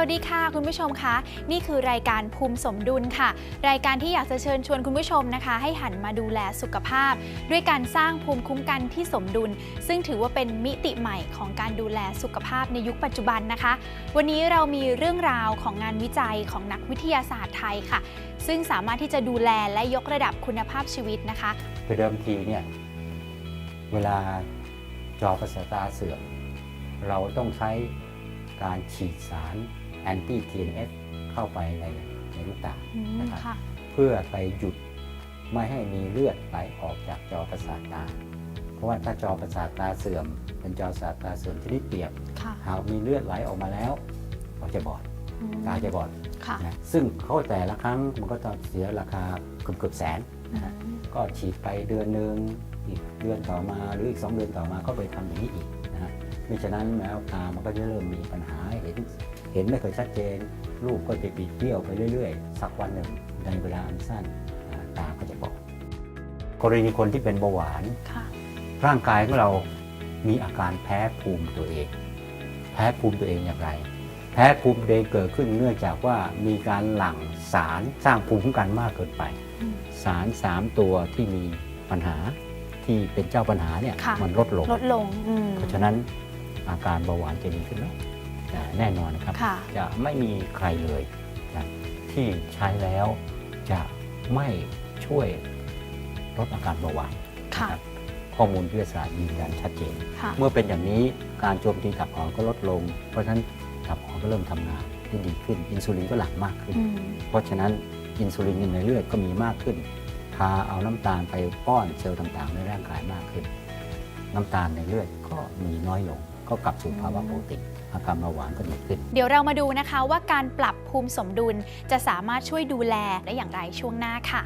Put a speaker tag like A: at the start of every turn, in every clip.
A: วัสดีค่ะ คุณผู้ชมคะนี่คือรายการภูมิสมดุลค่ะ รายการที่อยากจะเชิญชวนคุณผู้ชมนะคะ ให้หันมาดูแลสุขภาพ ด้วยการสร้างภูมิคุ้มกันที่สมดุล ซึ่งถือว่าเป็นมิติใหม่ของการดูแลสุขภาพในยุคปัจจุบันนะคะ วันนี้เรามีเรื่องราวของงานวิจัยของนักวิทยาศาสตร์ไทยค่ะ ซึ่งสามารถที่จะดูแลและยกระดับคุณภาพชีวิตนะคะ
B: คือเดิมทีเนี่ยเวลาจอประสาทตาเสื่อมเราต้องใช้การฉีดสาร แอนตี้ TNF เข้าไปในในลูกตา
A: อืม
B: นะครับ
A: ค่ะ
B: เพื่อไปหยุดไม่ให้มีเลือดไหลออกจากจอประสาทตา เพราะว่าถ้าจอประสาทตาเสื่อม เป็นจอประสาทตาเสื่อมชนิดเปียก
A: ค่ะ
B: หากมีเลือดไหลออกมาแล้วเราจะบอด
A: อืม
B: ตาจะบอด
A: ค่ะ
B: นะซึ่งเขาแต่ละครั้งมันก็ต้องเสียราคาเกือบเกือบๆแสนนะฮะก็ฉีดไปเดือนหนึ่งอีกเดือนต่อมาหรืออีก 2 เดือนต่อมาก็ไปทำอย่างนี้อีกนะฮะมิฉะนั้นแมวตามันก็จะเริ่มมีปัญหาเห็น เห็นไม่เคอยชัดเจน รูปก็จะบิดเบี้ยวไปเรื่อยๆ สักวันหนึ่งในเวลาอันสั้นอ่าตาก็จะบอดกรณีคนที่เป็นเบาหวาน
A: ค่ะ
B: ร่างกายของเรามีอาการแพ้ภูมิตัวเอง แพ้ภูมิตัวเองอย่างไร แพ้ภูมิตัวเองเกิดขึ้นเนื่องจากว่ามีการหลั่งสารสร้างภูมิคุ้มกันมากเกินไป
A: อืม
B: สารสามตัวที่มีปัญหาที่เป็นเจ้าปัญหาเนี่ย
A: ค่ะ
B: มันลดลง
A: ลดลงอืม
B: เพราะฉะนั้นอาการเบาหวานจะดีขึ้นไหมอ่า แน่นอนนะครับ
A: ค่ะ
B: จะไม่มีใครเลยนะที่ใช้แล้วจะไม่ช่วยลดอาการเบาหวาน
A: ค่ะ
B: นะครับข้อมูลวิทยาศาสตร์ยืนยันชัดเจน
A: ค่ะ
B: เมื่อเป็นอย่างนี้การโจมตีตับอ่อนก็ลดลง เพราะฉะนั้นตับอ่อนก็เริ่มทำงานได้ดีขึ้น อินซูลินก็หลั่งมากขึ้น
A: อืม
B: เพราะฉะนั้นอินซูลินในเลือดก็มีมากขึ้น พาเอาน้ำตาลไปป้อนเซลล์ต่างๆ ในร่างกายมากขึ้น น้ำตาลในเลือดก็มีน้อยลง ก็กลับสู่ภาวะปกติ อาการเบาหวานก็ดีขึ้น
A: เดี๋ยวเรามาดูนะคะว่าการปรับภูมิสมดุลจะสามารถช่วยดูแลได้อย่างไรช่วงหน้าค่ะ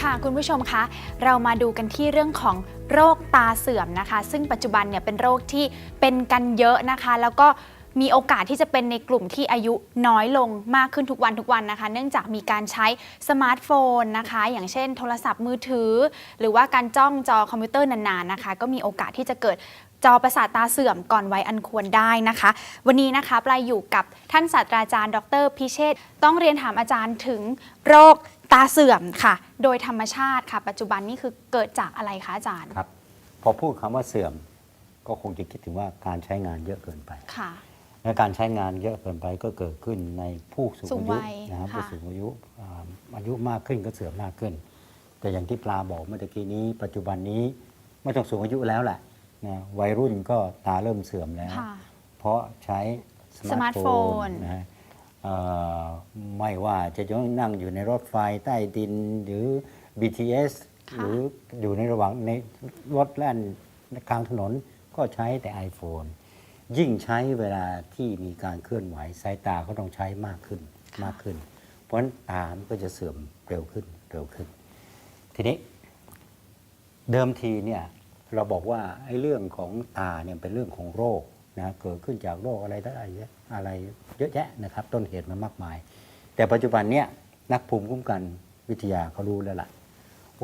A: ค่ะคุณผู้ชมคะเรามาดูกันที่เรื่องของโรคตาเสื่อมนะคะ ซึ่งปัจจุบันเนี่ยเป็นโรคที่เป็นกันเยอะนะคะ แล้วก็ มีโอกาสที่จะเป็นในกลุ่มที่อายุน้อยลงมากขึ้นทุกวันทุกวันนะคะ เนื่องจากมีการใช้สมาร์ทโฟนนะคะ อย่างเช่น โทรศัพท์มือถือ หรือว่าการจ้องจอคอมพิวเตอร์นานๆนะคะ ก็มีโอกาสที่จะเกิดจอประสาทตาเสื่อมก่อนวัยอันควรได้นะคะ วันนี้นะคะปลายอยู่กับท่านศาสตราจารย์ ดรพิเชษฐ์ต้องเรียนถามอาจารย์ถึงโรคตาเสื่อมค่ะ โดยธรรมชาติค่ะ ปัจจุบันนี่คือเกิดจากอะไรคะอาจารย์
B: ครับ พอพูดคำว่าเสื่อม ก็คงจะคิดถึงว่าการใช้งานเยอะเกินไป
A: ค่ะ
B: และการใช้งานเยอะเกินไปก็เกิดขึ้นในผู้สูง
A: สูง
B: อายุ
A: วัย
B: นะครับ
A: ค่ะ
B: ผู้สูงอายุอ่าอายุมากขึ้นก็เสื่อมมากขึ้น แต่อย่างที่ปลาบอกเมื่อตะกี้นี้ ปัจจุบันนี้ไม่ต้องสูงอายุแล้วแหละนะวัยรุ่นก็ตาเริ่มเสื่อมแล้ว
A: ค่ะ
B: เพราะใช้ส
A: สมา
B: มา
A: ร์
B: ร์
A: ท
B: ท
A: โฟ
B: โฟ
A: น
B: นนะฮะเอ่อไม่ว่าจะนั่งอยู่ในรถไฟใต้ดินหรือ BTS
A: ค่ะ
B: หรืออยู่ในระหว่างในรถแล่นกลางถนนก็ใช้แต่ iPhone ยิ่งใช้เวลาที่มีการเคลื่อนไหวสายตาก็ต้องใช้มากขึ้นมากขึ้น เพราะฉะนั้นตามนก็จะเสื่อมเร็วขึ้นเร็วขึ้น ทีนี้ เดิมทีเนี่ยเราบอกว่าไอ้เรื่องของตาเนี่ยเป็นเรื่องของโรคนะเกิดขึ้นจากโรคอะไรต่ออะไรเยอะอะไรเยอะแยะนะครับ ต้นเหตุมันมากมาย แต่ปัจจุบันเนี่ยนักภูมิคุ้มกันวิทยาเขารู้แล้วล่ะ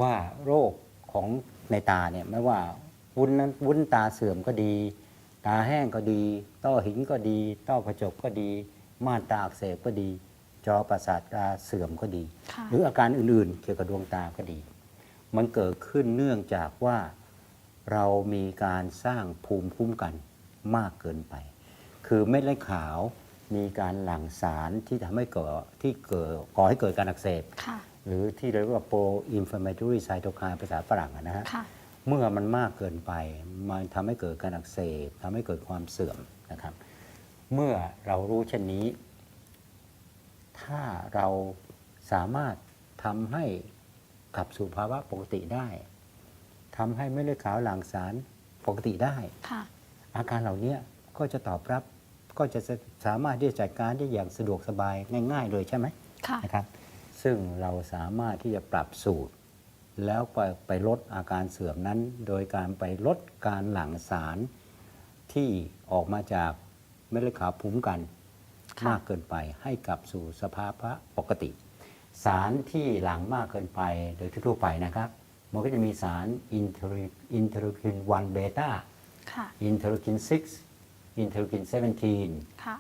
B: ว่าโรคของในตาเนี่ยไม่ว่าวุ้นนั้นวุ้นตาเสื่อมก็ดี ตาแห้งก็ดี ต้อหินก็ดี ต้อกระจกก็ดี ม่านตาอักเสบก็ดี จอประสาทตาเสื่อมก็ดี
A: ค่ะ
B: หรืออาการอื่นๆ เกี่ยวกับดวงตาก็ดี มันเกิดขึ้นเนื่องจากว่าเรามีการสร้างภูมิคุ้มกันมากเกินไป คือเม็ดเลือดขาวมีการหลั่งสารที่ทำให้เกิดที่เกิดก่อให้เกิดการอักเสบ
A: ค่ะ
B: หรือที่เรียกว่า pro inflammatory cytokine ภาษาฝรั่งอะนะฮะ
A: ค่ะ
B: เมื่อมันมากเกินไป มันทำให้เกิดการอักเสบทำให้เกิดความเสื่อมนะครับ เมื่อเรารู้เช่นนี้ ถ้าเราสามารถทำให้กลับสู่ภาวะปกติได้ทำให้เม็ดเลือดขาวหลั่งสารปกติได้
A: ค่ะ
B: อาการเหล่านี้ก็จะตอบรับก็จะสามารถที่จะจัดการได้อย่างสะดวกสบายง่าย ๆ เลยใช่ไหม
A: ค่ะ
B: นะครับ ซึ่งเราสามารถที่จะปรับสูตร แล้วไปไปลดอาการเสื่อมนั้น โดยการไปลดการหลั่งสารที่ออกมาจากเม็ดเลือดขาวภูมิคุ้มกัน
A: ค่ะ
B: มากเกินไปให้กลับสู่สภาวะปกติ สารที่หลั่งมากเกินไปโดยทั่วๆไปนะครับ มันก็จะมีสารอินเทอร์อินเทอร์คิน1เบต้า
A: ค่ะ
B: อินเทอร์คิน6อินเทอร์คิน17
A: ค่ะ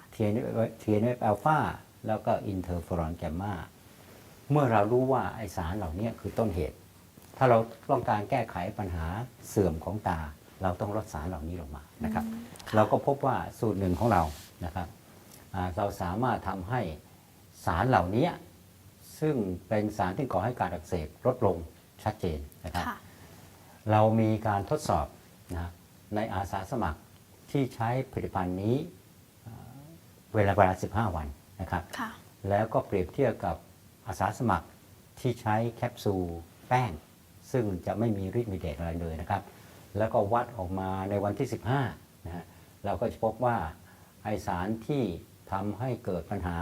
B: TNF อัลฟาแล้วก็อินเทอร์ฟอรอนแกมมาเมื่อเรารู้ว่าไอสารเหล่านี้คือต้นเหตุ ถ้าเราต้องการแก้ไขปัญหาเสื่อมของตา เราต้องลดสารเหล่านี้ลงมานะครับ เราก็พบว่าสูตรหนึ่งของเรานะครับอ่าเราสามารถทำให้สารเหล่านี้ซึ่งเป็นสารที่ก่อให้การอักเสบลดลงชัดเจนนะครับ
A: ค่ะ
B: เรามีการทดสอบนะในอาสาสมัครที่ใช้ผลิตภัณฑ์นี้เอ่อเวลาเวลา 15 วันนะครับ
A: ค่ะ
B: แล้วก็เปรียบเทียบกับอาสาสมัครที่ใช้แคปซูลแป้ง ซึ่งจะไม่มีฤทธิ์มีเดชอะไรเลยนะครับ แล้วก็วัดออกมาในวันที่ 15นะฮะเราก็จะพบว่าไอสารที่ทำให้เกิดปัญหา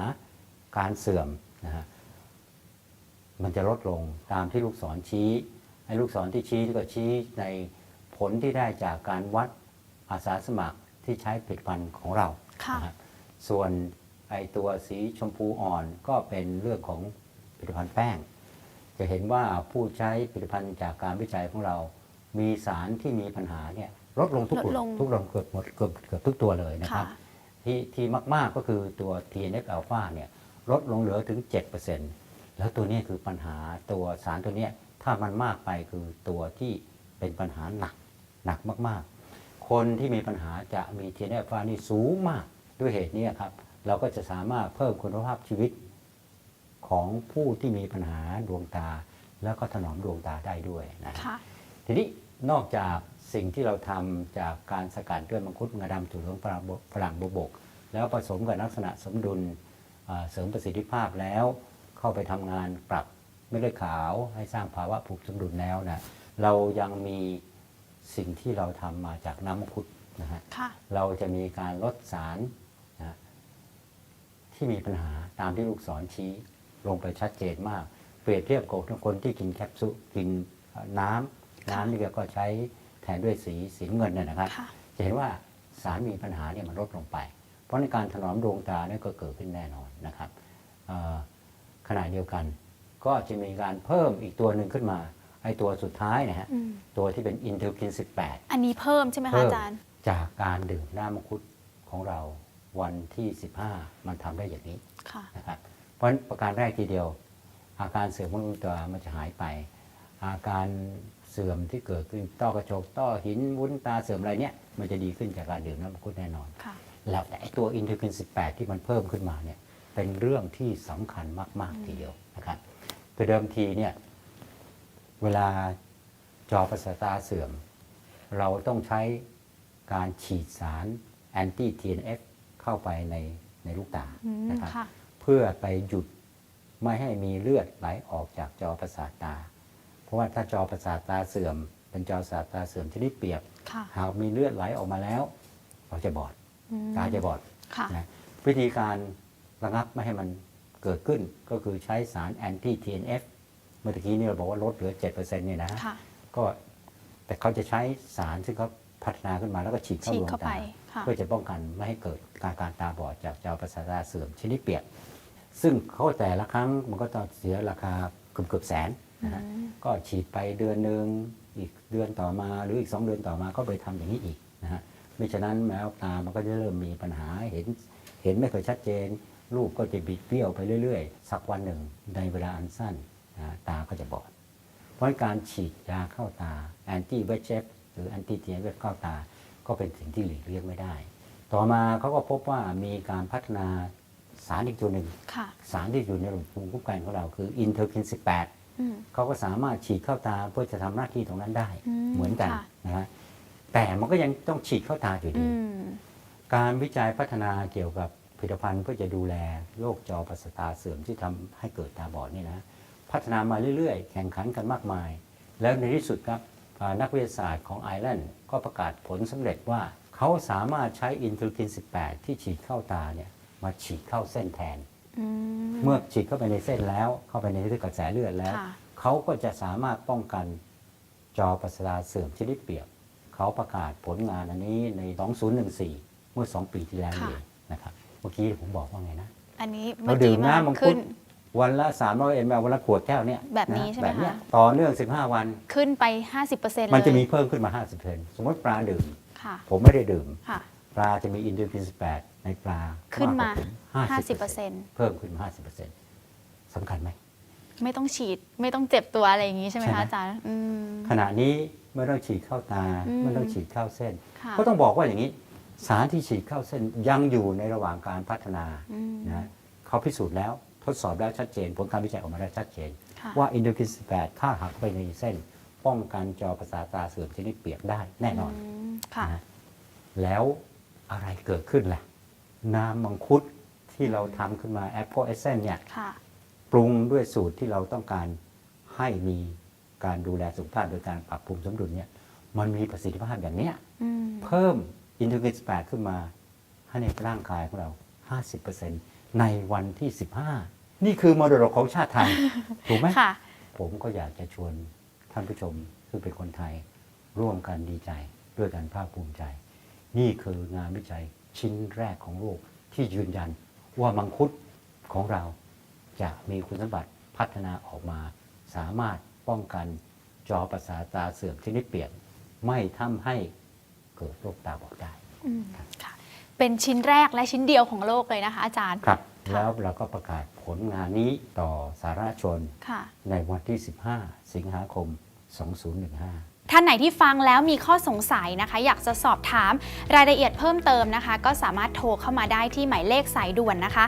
B: การเสื่อมนะฮะมันจะลดลงตามที่ลูกศรชี้ไอ้ลูกศรที่ชี้ก็ชี้ในผลที่ได้จากการวัดอาสาสมัครที่ใช้ผลิตภัณฑ์ของเรา
A: ค่ะ
B: นะฮะส่วนไอตัวสีชมพูอ่อนก็เป็นเรื่องของผลิตภัณฑ์แป้ง จะเห็นว่าผู้ใช้ผลิตภัณฑ์จากการวิจัยของเรา มีสารที่มีปัญหาเนี่ยลดลงทุก
A: ลดลง
B: ทุกลงเกือบหมดเกือบเกือบทุกตัวเลยนะครับ
A: ค่ะ
B: ที่ที่มาก ๆ ก็คือตัว TNF อ l p h a เนี่ยลดลงเหลือถึง 7%แล้วตัวนี้คือปัญหาตัวสารตัวเนี้ยถ้ามันมากไปคือตัวที่เป็นปัญหาหนักหนักมากๆ คนที่มีปัญหาจะมี TNF อ l p h a นี่สูงมากด้วยเหตุนี้ครับ เราก็จะสามารถเพิ่มคุณภาพชีวิต ของผู้ที่มีปัญหาดวงตา แล้วก็ถนอมดวงตาได้ด้วยนะครับ
A: ค่ะ
B: ทีนี้นอกจากสิ่งที่เราทำจากการสกัดด้วยมังคุดงาดำถั่วเหลืองฝรั่งบฝรั่งบวบก แล้วผสมกับลักษณะสมดุลเอ่อเสริมประสิทธิภาพแล้ว เข้าไปทำงานปรับเม็ดเลือดขาวให้สร้างภาวะผูกสมดุลแล้วนะเรายังมีสิ่งที่เราทำมาจากน้ำมังคุดนะฮะ
A: ค่ะ
B: เราจะมีการลดสารนะที่มีปัญหาตามที่ลูกศรชี้ ลงไปชัดเจนมาก เปรียบเทียบกับคนที่กินแคปซูลกินเอ่อน้ำน้ำนี่ก็ใช้แทนด้วยสีสีน้ำเงินเนี่ยนะครับ
A: ค่ะ
B: จะเห็นว่าสารมีปัญหาเนี่ยมันลดลงไป เพราะในการถนอมดวงตาเนี่ยก็เกิดขึ้นแน่นอนนะครับเอ่อขณะเดียวกัน ก็จะมีการเพิ่มอีกตัวหนึ่งขึ้นมาไอ้ตัวสุดท้ายนะฮะ
A: อืม
B: ตัวที่เป็นอินเทอร์คิน 18
A: อันนี้เพิ่มใช่ไหมคะ
B: เพิ่ม
A: อาจารย์
B: จากการดื่มน้ำมังคุดของเราวันที่ 15 มันทำได้อย่างนี้
A: ค่ะ
B: นะครับ เพราะฉะนั้นประการแรกทีเดียว อาการเสื่อมของดวงตามันจะหายไป อาการเสื่อมที่เกิดขึ้นต้อกระจกต้อหินวุ้นตาเสื่อมอะไรเนี่ยมันจะดีขึ้นจากการดื่มน้ำมังคุดแน่นอน
A: ค่ะ
B: แล้วแต่ไอ้ตัวอินเทอร์คิน 18 ที่มันเพิ่มขึ้นมาเนี่ยเป็นเรื่องที่สำคัญมาก ๆ ทีเดียวนะครับคือเดิมทีเนี่ยเวลาจอประสาทตาเสื่อม เราต้องใช้การฉีดสารแอนตี้ TNF เข้าไปในในลูกตา
A: อืม
B: นะครับ
A: ค่ะ
B: เพื่อไปหยุดไม่ให้มีเลือดไหลออกจากจอประสาทตา เพราะว่าถ้าจอประสาทตาเสื่อม เป็นจอประสาทตาเสื่อมชนิดเปียก
A: ค่ะ
B: หากมีเลือดไหลออกมาแล้วเราจะบอด
A: อืม
B: ตาจะบอด
A: ค่ะ
B: นะวิธีการระงับไม่ให้มันเกิดขึ้นก็คือใช้สารแอนตี้ TNF เมื่อกี้นี่เราบอกว่าลดเหลือ 7%เนี่ยนะ
A: ค่ะ
B: ก็แต่เขาจะใช้สารซึ่งเขาพัฒนาขึ้นมาแล้วก็ฉีดเข้า
A: ฉี
B: ด
A: ด
B: วง
A: เข้าไป
B: ตา
A: ค่ะ
B: เพื่อจะป้องกันไม่ให้เกิดการการตาบอดจากจอประสาทตาเสื่อมชนิดเปียก ซึ่งเขาแต่ละครั้งมันก็ต้องเสียราคาเกือบเกือบแสนนะฮะ
A: อืม
B: ก็ฉีดไปเดือนหนึ่งอีกเดือนต่อมาหรืออีก 2 เดือนต่อมาก็ไปทำอย่างนี้อีกนะฮะไม่ฉะนั้นแมวตามันก็จะเริ่มมีปัญหาเห็นเห็นไม่ค่อยชัดเจน รูปก็จะบิดเบี้ยวไปเรื่อยๆ สักวันหนึ่งในเวลาอันสั้นนะฮะตาก็จะบอด เพราะการฉีดยาเข้าตาแอนตี้เวชเชฟหรือแอนตี้เทียนเวชเข้าตา ก็เป็นสิ่งที่หลีกเลี่ยงไม่ได้ ต่อมาเขาก็พบว่ามีการพัฒนา สารอีกตัวหนึ่ง
A: ค่ะ
B: สารที่อยู่ในระบบภูมิคุ้มกันของเราคืออินเทอร์คิน 18
A: อืม
B: เขาก็สามารถฉีดเข้าตาเพื่อจะทำหน้าที่ตรงนั้นได้
A: อืม
B: เหมือนกัน
A: ค่ะ
B: นะฮะแต่มันก็ยังต้องฉีดเข้าตาอยู่ดี
A: อืม
B: การวิจัยพัฒนาเกี่ยวกับผลิตภัณฑ์เพื่อจะดูแลโรคจอประสาทตาเสื่อมที่ทำให้เกิดตาบอดนี่นะพัฒนามาเรื่อยๆ แข่งขันกันมากมาย แล้วในที่สุดครับอ่านักวิทยาศาสตร์ของไอร์แลนด์ก็ประกาศผลสำเร็จว่า เขาสามารถใช้อินเทอร์กิน 18 ที่ฉีดเข้าตาเนี่ย มาฉีดเข้าเส้นแทน
A: อืม
B: เมื่อฉีดเข้าไปในเส้นแล้ว เข้าไปในเลือดกระแสเลือดแล้ว
A: ค่ะ
B: เขาก็จะสามารถป้องกันจอประสาทเสื่อมชนิดเปียก เขาประกาศผลงานอันนี้ใน 2014 เมื่อ 2 ปีที่แล้ว
A: ค่ะ
B: เองนะครับ เมื่อกี้ผมบอกว่าไงนะ
A: อันนี้
B: เรา
A: เมื่อ
B: ดื่
A: กี้
B: ม
A: มา
B: น้ำมังคุ
A: ขึ้
B: ด
A: น
B: วันละ 300 ml วันละขวดแก้วเนี่ย
A: แบบนี้ะใช่ไหม
B: แบบเนี้ย
A: คะ
B: ต่อเนื่อง 15 วัน
A: ขึ้นไป 50%เลย
B: มันจะมีเพิ่มขึ้นมา 50%สมมติปลาดื่ม
A: ค่ะ
B: ผมไม่ได้ดื่ม
A: ค่ะ
B: ปลาจะมีอินเทอร์กิน18 ในปลา
A: ขึ้นมา
B: กกว่าผม50%เพิ่มขึ้นมา50%สำคัญไหม
A: ไม่ต้องฉีดไม่ต้องเจ็บตัวอะไรอย่างนี้ใช่ไหม
B: ใช่ไหม
A: คะอาจารย์อืม
B: ขณะนี้ไม่ต้องฉีดเข้าตา
A: อืม
B: ไม่ต้องฉีดเข้าเส้น
A: ค่ะ
B: ก็ต้องบอกว่าอย่างนี้ สารที่ฉีดเข้าเส้นยังอยู่ในระหว่างการพัฒนา
A: อืม
B: นะเขาพิสูจน์แล้วทดสอบแล้วชัดเจน ผลการวิจัยออกมาแล้วชัดเจน
A: ค่ะ
B: ว่าอินโดกิน18ถ้าหักไปในเส้น ป้องกันจอประสาทตาเสื่อมชนิดเปียกได้แน่นอน
A: มค่ะ
B: นะแล้วอะไรเกิดขึ้นล่ะ น้ำมังคุดที่เราทำขึ้นมาแอปเปิลเอเซนเนี่ย
A: ค่ะ
B: ปรุงด้วยสูตรที่เราต้องการให้มีการดูแลสุขภาพโดยการปรับปรุงสมดุลเนี่ยมันมีประสิทธิภาพอย่างเนี้ย
A: อืม
B: เพิ่มอินเทอร์กิน8ขึ้นมาให้ในร่างกายของเรา 50%ในวันที่ 15 นี่คือมรดกของชาติไทย ถูกไหม
A: ค่ะ
B: ผมก็อยากจะชวนท่านผู้ชมซึ่งเป็นคนไทย ร่วมกันดีใจด้วยกันภาคภูมิใจ นี่คืองานวิจัย ชิ้นแรกของโลกที่ยืนยันว่ามังคุดของเราจะมีคุณสมบัติพัฒนาออกมา สามารถป้องกันจอประสาทตาเสื่อมชนิดเปลี่ยน ไม่ทำให้เกิดโรคตาบอดได้
A: อืมค่ะเป็นชิ้นแรกและชิ้นเดียวของโลกเลยนะคะ อาจารย์
B: ครับ
A: ค่ะ
B: แล้วเราก็ประกาศผลงานนี้ต่อสาธารณชน
A: ค่ะ
B: ในวันที่ 15 สิงหาคม 2015
A: ท่านไหนที่ฟังแล้วมีข้อสงสัยนะคะ อยากจะสอบถามรายละเอียดเพิ่มเติมนะคะ ก็สามารถโทรเข้ามาได้ที่หมายเลขสายด่วนนะคะ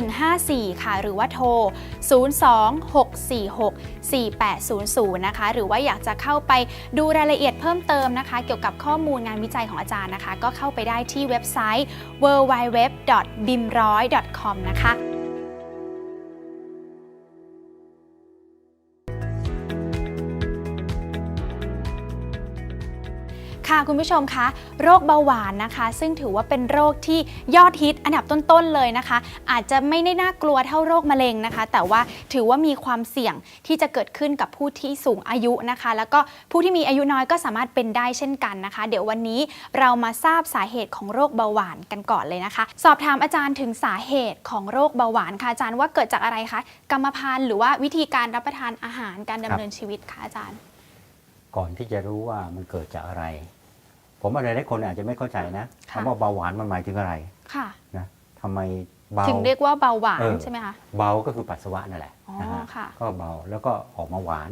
A: 1154 ค่ะ หรือว่าโทร 026464800 นะคะ หรือว่าอยากจะเข้าไปดูรายละเอียดเพิ่มเติมนะคะ เกี่ยวกับข้อมูลงานวิจัยของอาจารย์นะคะ ก็เข้าไปได้ที่เว็บไซต์ www.bimroy.com นะคะ ค่ะคุณผู้ชมคะโรคเบาหวานนะคะ ซึ่งถือว่าเป็นโรคที่ยอดฮิตอันดับต้นๆเลยนะคะ อาจจะไม่ได้น่ากลัวเท่าโรคมะเร็งนะคะ แต่ว่าถือว่ามีความเสี่ยงที่จะเกิดขึ้นกับผู้ที่สูงอายุนะคะ แล้วก็ผู้ที่มีอายุน้อยก็สามารถเป็นได้เช่นกันนะคะ เดี๋ยววันนี้เรามาทราบสาเหตุของโรคเบาหวานกันก่อนเลยนะคะ สอบถามอาจารย์ถึงสาเหตุของโรคเบาหวานค่ะอาจารย์ว่าเกิดจากอะไรคะกรรมพันธุ์หรือว่าวิธีการรับประทานอาหารการดำเนินชีวิตคะอาจารย์
B: ก่อนที่จะรู้ว่ามันเกิดจากอะไร ผมว่าหลายๆคนอาจจะไม่เข้าใจนะ
A: ค่ะ
B: คำว่าเบาหวานมันหมายถึงอะไร
A: ค่ะ
B: นะทำไมเบา
A: ถึงเรียกว่าเบาหวาน
B: เออ
A: ใช่ไหมคะ
B: เบาก็คือปัสสาวะนั่นแหละ
A: อ๋อ
B: นะฮะ
A: ค่ะ
B: ก็เบาแล้วก็ออกมาหวาน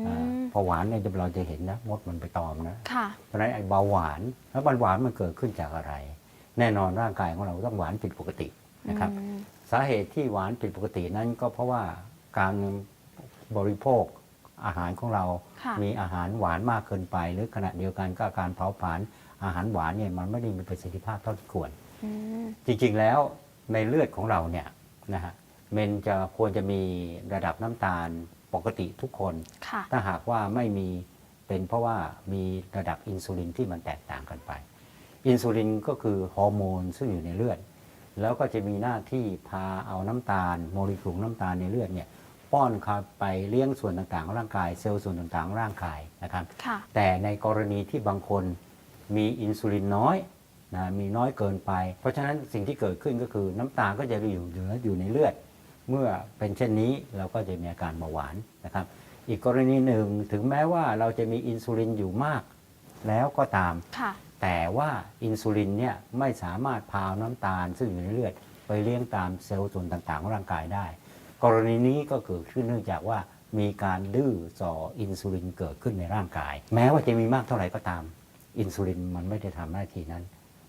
A: อื
B: อ่ามพอหวานเนี่ยเราจะเห็นนะมดมันไปตอมนะ
A: ค่ะ
B: เพราะฉะนั้นไอ้เบาหวานแล้วมันหวานมันเกิดขึ้นจากอะไร แน่นอนร่างกายของเราต้องหวานผิดปกตินะครับ
A: อืม
B: สาเหตุที่หวานผิดปกตินั้นก็เพราะว่าการบริโภค อาหารของเรา
A: ค่ะ
B: มีอาหารหวานมากเกินไป หรือขณะเดียวกันก็การเผาผลาญอาหารหวานเนี่ยมันไม่ได้มีประสิทธิภาพเท่าที่ควร
A: อืม
B: จริงๆแล้วในเลือดของเราเนี่ยนะฮะเมนจะควรจะมีระดับน้ำตาลปกติทุกคน
A: ค่ะ
B: ถ้าหากว่าไม่มีเป็นเพราะว่ามีระดับอินซูลินที่มันแตกต่างกันไป อินซูลินก็คือฮอร์โมนซึ่งอยู่ในเลือด แล้วก็จะมีหน้าที่พาเอาน้ำตาล โมเลกุลน้ำตาลในเลือดเนี่ย ป้อนเข้าไปเลี้ยงส่วนต่างๆของร่างกาย เซลล์ส่วนต่างๆของร่างกายนะครับ
A: ค่ะ
B: แต่ในกรณีที่บางคนมีอินซูลินน้อยนะมีน้อยเกินไป เพราะฉะนั้นสิ่งที่เกิดขึ้นก็คือน้ำตาลก็จะอยู่เหลืออยู่ในเลือด เมื่อเป็นเช่นนี้เราก็จะมีอาการเบาหวานนะครับ อีกกรณีหนึ่งถึงแม้ว่าเราจะมีอินซูลินอยู่มาก แล้วก็ตาม
A: ค่ะ
B: แต่ว่าอินซูลินเนี่ยไม่สามารถพาน้ำตาลซึ่งอยู่ในเลือด ไปเลี้ยงตามเซลล์ส่วนต่างๆของร่างกายได้ กรณีนี้ก็เกิดขึ้นเนื่องจากว่ามีการดื้อส่ออินซูลินเกิดขึ้นในร่างกาย แม้ว่าจะมีมากเท่าไหร่ก็ตาม อินซูลินมันไม่ได้ทำหน้าที่นั้น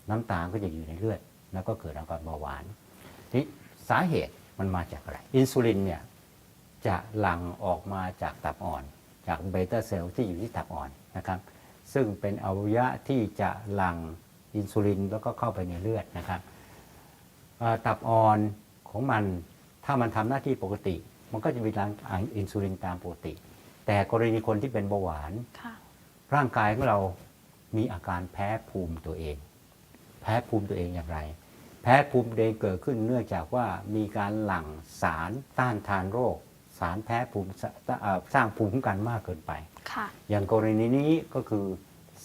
B: น้ำตาลก็จะอยู่ในเลือด แล้วก็เกิดอาการเบาหวานทีนี้สาเหตุมันมาจากอะไร อินซูลินเนี่ยจะหลั่งออกมาจากตับอ่อน จากเบต้าเซลล์ที่อยู่ที่ตับอ่อนนะครับ ซึ่งเป็นอวัยวะที่จะหลั่งอินซูลินแล้วก็เข้าไปในเลือดนะครับตับอ่อนของมัน ถ้ามันทำหน้าที่ปกติ มันก็จะมีหลั่งอินซูลินตามปกติ แต่กรณีคนที่เป็นเบาหวาน
A: ค่ะ
B: ร่างกายของเรามีอาการแพ้ภูมิตัวเอง แพ้ภูมิตัวเองอย่างไร แพ้ภูมิตัวเองเกิดขึ้นเนื่องจากว่ามีการหลั่งสารต้านทานโรค สารแพ้ภูมิสเอ่อสร้างภูมิคุ้มกันมากเกินไป
A: ค่ะ
B: อย่างกรณีนี้ก็คือ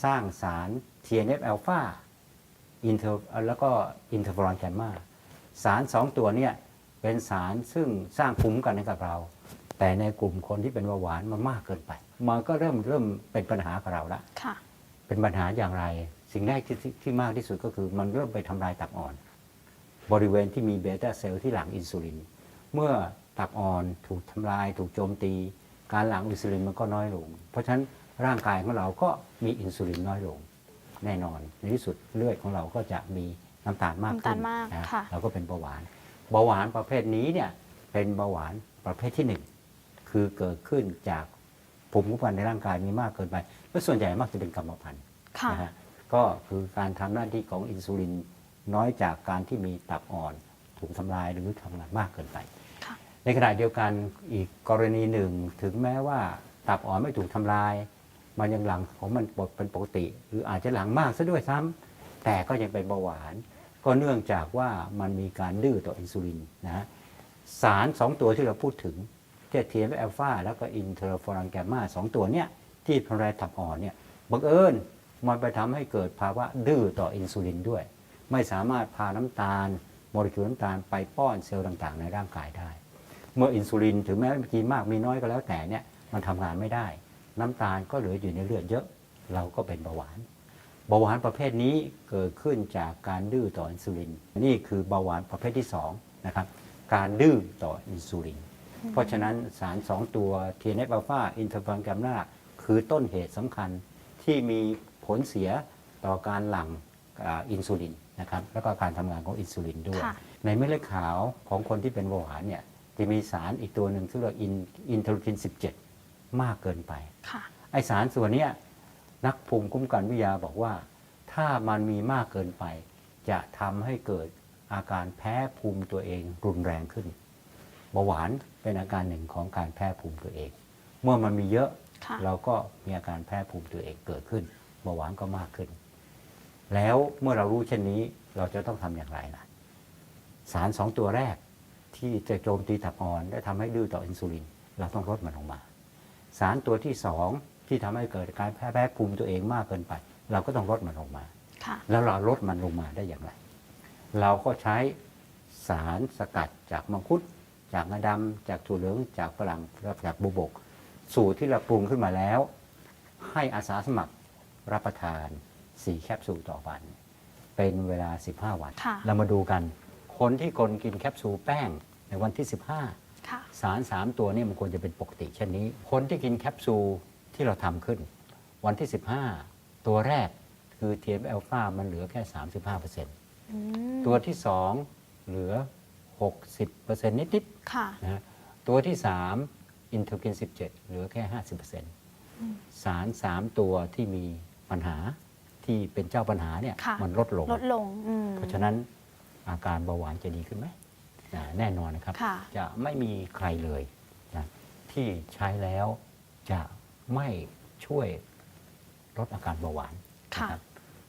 B: สร้างสาร TNF อ l p h a อินเทอร์แล้วก็อินเทอร์ฟอรอนแกมมาสารสองตัวเนี่ย เป็นสารซึ่งสร้างภูมิคุ้มกันให้กับเรา แต่ในกลุ่มคนที่เป็นเบาหวานมันมากเกินไป มันก็เริ่มเริ่มเป็นปัญหากับเราละ
A: ค่ะ
B: เป็นปัญหาอย่างไร สิ่งแรกที่ที่ที่มากที่สุดก็คือ มันเริ่มไปทำลายตับอ่อน บริเวณที่มีเบต้าเซลล์ที่หลั่งอินซูลิน เมื่อตับอ่อนถูกทำลาย ถูกโจมตี การหลั่งอินซูลินมันก็น้อยลง เพราะฉะนั้นร่างกายของเราก็มีอินซูลินน้อยลง แน่นอนในที่สุดเลือดของเราก็จะมีน้ำตาลมากขึ้น
A: น้ำตาลมาก
B: นะ
A: ค่ะ
B: เราก็เป็นเบาหวาน เบาหวานประเภทนี้เนี่ยเป็นเบาหวานประเภทที่หนึ่งคือเกิดขึ้นจากภูมิคุ้มกันในร่างกายมีมากเกินไปและส่วนใหญ่มักจะเป็นกรรมพันธุ์
A: ค่ะ
B: นะฮะก็คือการทำหน้าที่ของอินซูลินน้อยจากการที่มีตับอ่อนถูกทำลายหรือทำงานมากเกินไป
A: ค่ะ
B: ในขณะเดียวกันอีกกรณีหนึ่งถึงแม้ว่าตับอ่อนไม่ถูกทำลาย มันยังหลังของมันเป็นปกติ หรืออาจจะหลังมากซะด้วยซ้ำแต่ก็ยังเป็นเบาหวาน ก็เนื่องจากว่ามันมีการดื้อต่ออินซูลินนะฮะสารสองตัวที่เราพูดถึงเทียเทียมอัลฟาแล้วก็อินเทอร์ฟอรันแกมมาสองตัวเนี่ยที่ทำลายตับอ่อนเนี่ยบังเอิญมันไปทำให้เกิดภาวะดื้อต่ออินซูลินด้วย ไม่สามารถพาน้ำตาลโมเลกุลน้ำตาลไปป้อนเซลล์ต่างๆ ในร่างกายได้ เมื่ออินซูลินถึงแม้มีมากมีน้อยก็แล้วแต่เนี่ยมันทำงานไม่ได้ น้ำตาลก็เหลืออยู่ในเลือดเยอะ เราก็เป็นเบาหวาน เบาหวานประเภทนี้เกิดขึ้นจากการดื้อต่ออินซูลิน นี่คือเบาหวานประเภทที่2นะครับการดื้อต่ออินซูลิน เพราะฉะนั้นสาร 2 ตัว TNF อัลฟาอินเทอร์ฟอนแกมนาคือต้นเหตุสำคัญที่มีผลเสียต่อการหลั่งอ่าอินซูลินนะครับแล้วก็การทำงานของอินซูลินด้วย
A: ค่ะ
B: ในเม็ดเลือดขาวของคนที่เป็นเบาหวานเนี่ยจะมีสารอีกตัวหนึ่งที่เรียกว่าอินอินเทอร์คิน 17 มากเกินไป
A: ค่ะ
B: ไอสารส่วนเนี้ย นักภูมิคุ้มกันวิทยาบอกว่า ถ้ามันมีมากเกินไป จะทำให้เกิดอาการแพ้ภูมิตัวเองรุนแรงขึ้นเบาหวานเป็นอาการหนึ่งของการแพ้ภูมิตัวเอง เมื่อมันมีเยอะ
A: ค่ะ
B: เราก็มีอาการแพ้ภูมิตัวเองเกิดขึ้นเบาหวานก็มากขึ้น แล้วเมื่อเรารู้เช่นนี้เราจะต้องทำอย่างไรล่ะสารสองตัวแรกที่จะโจมตีตับอ่อน และทำให้ดื้อต่ออินซูลิน เราต้องลดมันลงมา สารตัวที่สอง ที่ทำให้เกิดการแพ้แพ้ภูมิตัวเองมากเกินไป เราก็ต้องลดมันลงมา
A: ค่ะ
B: แล้วเราลดมันลงมาได้อย่างไร เราก็ใช้สารสกัดจากมังคุด จากงาดำจากถั่วเหลืองจากฝรั่งและจากบุบก สูตรที่เราปรุงขึ้นมาแล้ว ให้อาสาสมัครรับประทาน4แคปซูลต่อวัน เป็นเวลา 15 วัน
A: ค่ะ
B: เรามาดูกันคนที่คนกินแคปซูลแป้งในวันที่ 15
A: ค่ะ
B: สาร 3 ตัวนี้มันควรจะเป็นปกติเช่นนี้ คนที่กินแคปซูล ที่เราทำขึ้น วันที่ 15 ตัวแรกคือ TNF อ l p h a มันเหลือแค่ 35%
A: อืม
B: ตัวที่ 2 เหลือ 60%นิด
A: ค่ะ
B: ๆนะฮะตัวที่ 3 อินเทอร์กิน 17 เหลือแค่50%สาร 3 ตัวที่มีปัญหาที่เป็นเจ้าปัญหาเนี่ย
A: ค่ะ
B: มันลดลง
A: ลดลงอืม
B: เพราะฉะนั้นอาการเบาหวานจะดีขึ้นไหมนะแน่นอนนะครับ
A: ค่ะ
B: จะไม่มีใครเลยนะที่ใช้แล้วจะ ไม่ช่วยลดอาการเบาหวาน
A: ค่ะ
B: นะครับ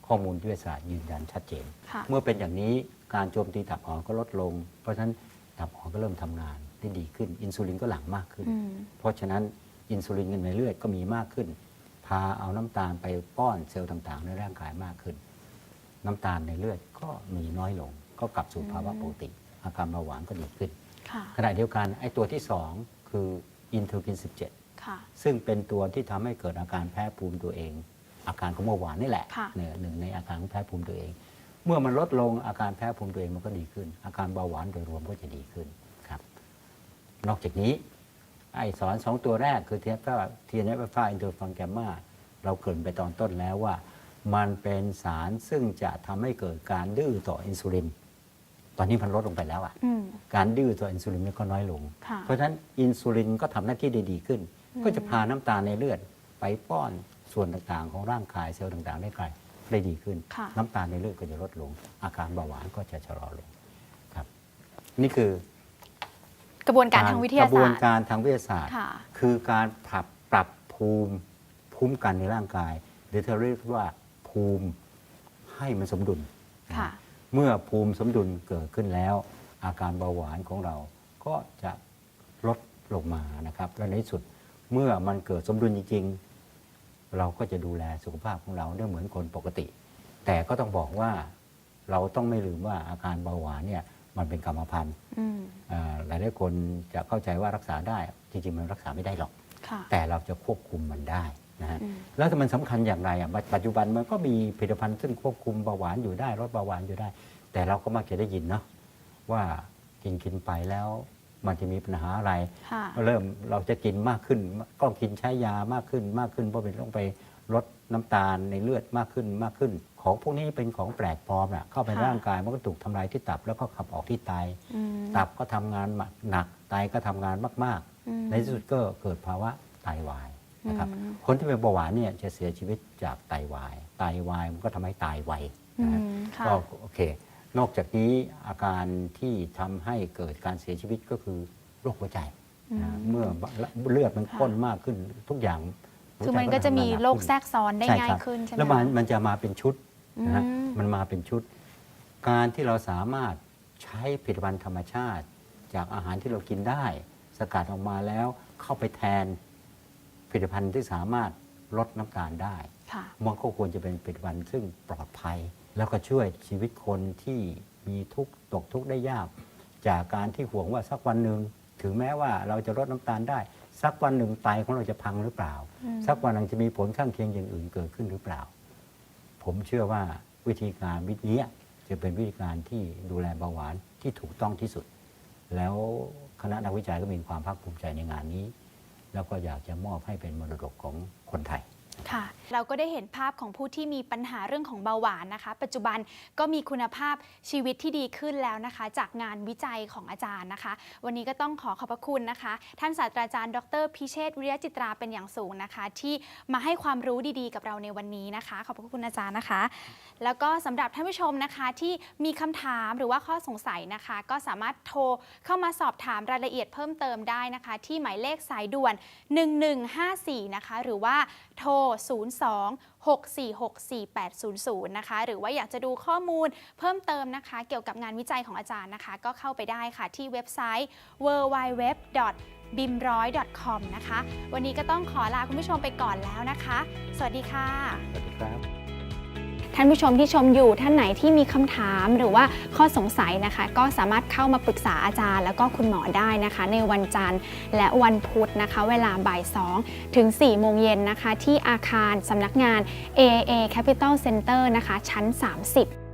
B: ข้อมูลวิทยาศาสตร์ยืนยันชัดเจน
A: ค่ะ
B: เมื่อเป็นอย่างนี้การโจมตีตับอ่อนก็ลดลง เพราะฉะนั้นตับอ่อนก็เริ่มทำงานได้ดีขึ้น อินซูลินก็หลั่งมากขึ้น
A: อืม
B: เพราะฉะนั้นอินซูลินในเลือดก็มีมากขึ้น พาเอาน้ำตาลไปป้อนเซลล์ต่างๆ ในร่างกายมากขึ้น น้ำตาลในเลือดก็มีน้อยลง ก็กลับสู่ภาวะปกติ อาการเบาหวานก็ดีขึ้น
A: ค่ะ
B: ขณะเดียวกันไอ้ตัวที่ 2 คืออินเทอร์กิน
A: ค่ะ
B: 17 ซึ่งเป็นตัวที่ทำให้เกิดอาการแพ้ภูมิตัวเอง อาการของเบาหวานนี่แหละ
A: ค่ะ
B: เนี่ยหนึ่งในอาการของแพ้ภูมิตัวเอง เมื่อมันลดลงอาการแพ้ภูมิตัวเองมันก็ดีขึ้น อาการเบาหวานโดยรวมก็จะดีขึ้นครับ นอกจากนี้ไอสอนสองตัวแรกคือเทียนฟ้าเทียนฟ้าอินเตอร์ฟองแกมมาเราเกรินไปตอนต้นแล้วว่า มันเป็นสารซึ่งจะทำให้เกิดการดื้อต่ออินซูลินตอนนี้มันลดลงไปแล้วอะ
A: อืม
B: การดื้อต่ออินซูลินก็น้อยลง
A: ค่ะ
B: เพราะฉะนั้นอินซูลินก็ทำหน้าที่ได้ดีขึ้น ก็จะพาน้ำตาลในเลือดไปป้อนส่วนต่างๆ ของร่างกายเซลล์ต่างๆ ได้ไกลได้ดีขึ้น
A: ค่ะ
B: น้ำตาลในเลือดก็จะลดลง อาการเบาหวานก็จะชะลอลงครับ นี่คือก
A: ระบวนการทางวิทยาก
B: ระบว
A: ศานสตร์
B: การทางวิทยาศาสตร์
A: ค่ะ
B: คือการปรับปรับภูมิภูมิกันในร่างกาย หรือที่เราเรียกว่าภูมิให้มันสมดุล
A: ค่ะ
B: เมื่อภูมิสมดุลเกิดขึ้นแล้ว อาการเบาหวานของเราก็จะลดลงมานะครับและในที่สุด เมื่อมันเกิดสมดุลจริง ๆ เราก็จะดูแลสุขภาพของเราได้เหมือนคนปกติ แต่ก็ต้องบอกว่าเราต้องไม่ลืมว่าอาการเบาหวานเนี่ยมันเป็นกรรมพันธุ์
A: อืม
B: อ่าหลายหลายๆคนจะเข้าใจว่ารักษาได้ จริง ๆ มันรักษาไม่ได้หรอก
A: ค่ะ
B: แต่เราจะควบคุมมันได้นะฮะ
A: อืม
B: แล้วถ้ามันสำคัญอย่างไรอะปัจปัจจุบันมันก็มีผลิตภัณฑ์ซึ่งควบคุมเบาหวานอยู่ได้ลดเบาหวานอยู่ได้ แต่เราก็มักจะได้ยินเนาะว่ากินกินไปแล้ว มันจะมีปัญหาอะไร
A: ค่ะ
B: เริ่มเราจะกินมากขึ้น ก็กินใช้ยามากขึ้นมากขึ้น เพราะเป็นต้องไปลดน้ำตาลในเลือดมากขึ้นมากขึ้น ของพวกนี้เป็นของแปลกปลอมน่ะเข้าไปใน
A: ค่ะ
B: ร่างกายมันก็ถูกทำลายที่ตับแล้วก็ขับออกที่ไต
A: อืม
B: ตับก็ทำงานหนักไตก็ทำงานมาก
A: อืม
B: ๆ ในที่สุดก็เกิดภาวะไตวายนะครับ
A: อืม
B: คนที่เป็นเบาหวานเนี่ยจะเสียชีวิตจากไตวาย ไตวายมันก็ทำให้ตายไว
A: อื
B: นะฮะ
A: มค่ะ
B: ก็โอเค นอกจากนี้อาการที่ทำให้เกิดการเสียชีวิตก็คือโรคหัวใจนะ
A: อืม
B: เมื่อเลือดมันข้นมากขึ้นทุกอย่างหัว
A: คือ
B: ใจ
A: มันก็จะมี
B: ทำงานหนั
A: โรค
B: ขึ้น
A: แทรกซ้อนได้
B: ใช่
A: ง่า
B: ค
A: ย
B: รับ
A: ขึ้นใช่ไหม
B: แล้วมัน
A: คะ
B: มันจะมาเป็นชุดนะฮะ
A: อืม
B: มันมาเป็นชุด การที่เราสามารถใช้ผลิตภัณฑ์ธรรมชาติ จากอาหารที่เรากินได้ สกัดออกมาแล้วเข้าไปแทนผลิตภัณฑ์ที่สามารถลดน้ำตาลได้
A: ค่ะ
B: มันก็ควรจะเป็นผลิตภัณฑ์ซึ่งปลอดภัย แล้วก็ช่วยชีวิตคนที่มีทุกข์ตกทุกข์ได้ยาก จากการที่ห่วงว่าสักวันหนึ่งถึงแม้ว่าเราจะลดน้ำตาลได้ สักวันหนึ่งไตของเราจะพังหรือเปล่า
A: อืม
B: สักวันหนึ่งจะมีผลข้างเคียงอย่างอื่นเกิดขึ้นหรือเปล่า ผมเชื่อว่าวิธีการวิธีนี้จะเป็นวิธีการที่ดูแลเบาหวานที่ถูกต้องที่สุด แล้วคณะนักวิจัยก็มีความภาคภูมิใจในงานนี้ แล้วก็อยากจะมอบให้เป็นมรดกของคนไทย
A: ค่ะเราก็ได้เห็นภาพของผู้ที่มีปัญหาเรื่องของเบาหวานนะคะ ปัจจุบันก็มีคุณภาพชีวิตที่ดีขึ้นแล้วนะคะ จากงานวิจัยของอาจารย์นะคะ วันนี้ก็ต้องขอขอบพระคุณนะคะ ท่านศาสตราจารย์ ดรพิเชษวิริยจิตราเป็นอย่างสูงนะคะ ที่มาให้ความรู้ดีๆ กับเราในวันนี้นะคะ ขอบพระคุณอาจารย์นะคะ แล้วก็สำหรับท่านผู้ชมนะคะที่มีคำถามหรือว่าข้อสงสัยนะคะ ก็สามารถโทรเข้ามาสอบถามรายละเอียดเพิ่มเติมได้นะคะ ที่หมายเลขสายด่วน 1154 นะคะ หรือว่าโทร02-646-4800 นะคะ หรือว่าอยากจะดูข้อมูลเพิ่มเติมนะคะ เกี่ยวกับงานวิจัยของอาจารย์นะคะ ก็เข้าไปได้ค่ะที่เว็บไซต์ www bim100.com นะคะ วันนี้ก็ต้องขอลาคุณผู้ชมไปก่อนแล้วนะคะ สวัสดีค่ะ
B: สวัสดีครับ
A: ท่านผู้ชมที่ชมอยู่ท่านไหนที่มีคำถามหรือว่าข้อสงสัยนะคะ ก็สามารถเข้ามาปรึกษาอาจารย์ แล้วก็คุณหมอได้นะคะ ในวันจันทร์และวันพุธนะคะ เวลาบ่าย2ถึง4โมงเย็นนะคะ ที่อาคารสำนักงาน A A Capital Center นะคะ ชั้น 30